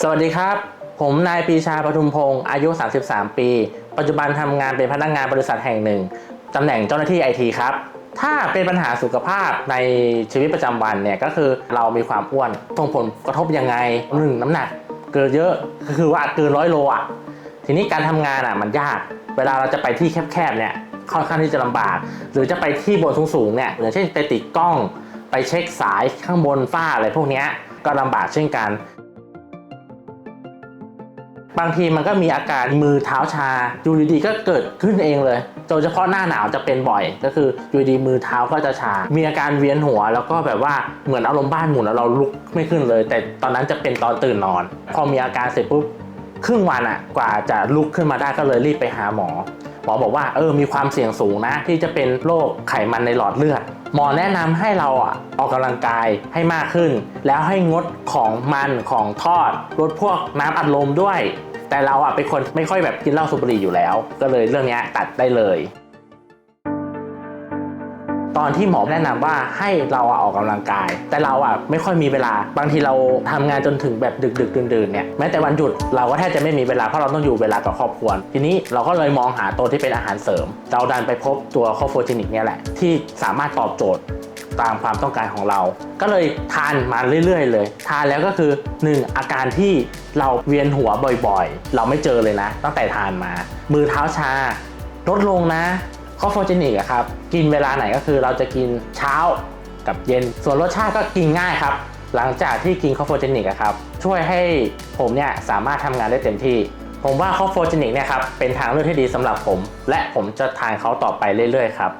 สวัสดีครับ ผมนายปีชาปทุมพงศ์อายุ 33 ปี ปัจจุบันทำงานเป็นพนักงานบริษัทแห่งหนึ่งตำแหน่งเจ้าหน้าที่ไอทีครับ ถ้าเป็นปัญหาสุขภาพในชีวิตประจำวันเนี่ยก็คือเรามีความอ้วนส่งผลกระทบยังไงหนึ่งน้ำหนักเกินเยอะก็คือว่าเกินร้อยโลอะทีนี้การทำงานอะมันยาก เวลาเราจะไปที่แคบๆเนี่ยค่อนข้างที่จะลำบาก หรือจะไปที่บนสูงๆเนี่ยอย่างเช่นไปติดกล้อง ไปเช็คสายข้างบนฝ้าอะไรพวกนี้ก็ลำบากเช่นกัน บางทีมันก็มีอาการมือเท้าชาอยู่ดีๆก็เกิดขึ้นเองเลยโดยเฉพาะหน้าหนาวจะเป็นบ่อย ก็คืออยู่ดีมือเท้าก็จะชา มีอาการเวียนหัว แล้วก็แบบว่าเหมือนอารมณ์บ้านหมุนแล้วเราลุกไม่ขึ้นเลย แต่ตอนนั้นจะเป็นตอนตื่นนอน พอมีอาการเสร็จปุ๊บครึ่งวันอะกว่าจะลุกขึ้นมาได้ก็เลยรีบไปหาหมอ หมอบอกว่าเออมีความเสี่ยงสูงนะที่จะเป็นโรคไขมันในหลอดเลือด หมอแนะนำให้เราอะออกกำลังกายให้มากขึ้น แล้วให้งดของมันของทอดลดพวกน้ำอัดลมด้วย แต่เราอะเป็นคนไม่ค่อยแบบกินเหล้าสูบบุหรี่อยู่แล้ว ก็เลยเรื่องนี้ตัดได้เลย ตอนที่หมอแนะนำว่าให้เราอออกกำลังกาย แต่เราอะไม่ค่อยมีเวลา บางทีเราทำงานจนถึงแบบดึกดึกดื่นๆเนี่ยแม้แต่วันหยุดเราก็แทบจะไม่มีเวลาเพราะเราต้องอยู่เวลากับครอบครัวทีนี้เราก็เลยมองหาตัวที่เป็นอาหารเสริม เราดันไปพบตัวคอโฟจินิกเนี่ยแหละ ที่สามารถตอบโจทย์ตามความต้องการของเรา ก็เลยทานมาเรื่อย ๆ เลย ทานแล้วก็คือ 1 อาการที่เราเวียนหัวบ่อยๆ เราไม่เจอเลยนะ ตั้งแต่ทานมา มือเท้าชา ลดลงนะ คอโฟเจนิกอะครับ กินเวลาไหนก็คือเราจะกินเช้ากับเย็น ส่วนรสชาติก็กินง่ายครับ หลังจากที่กินคอโฟเจนิกอะครับ ช่วยให้ผมเนี่ยสามารถทำงานได้เต็มที่ ผมว่าคอโฟเจนิกเนี่ยครับเป็นทางเลือกที่ดีสำหรับผม และผมจะทานเขาต่อไปเรื่อยๆครับ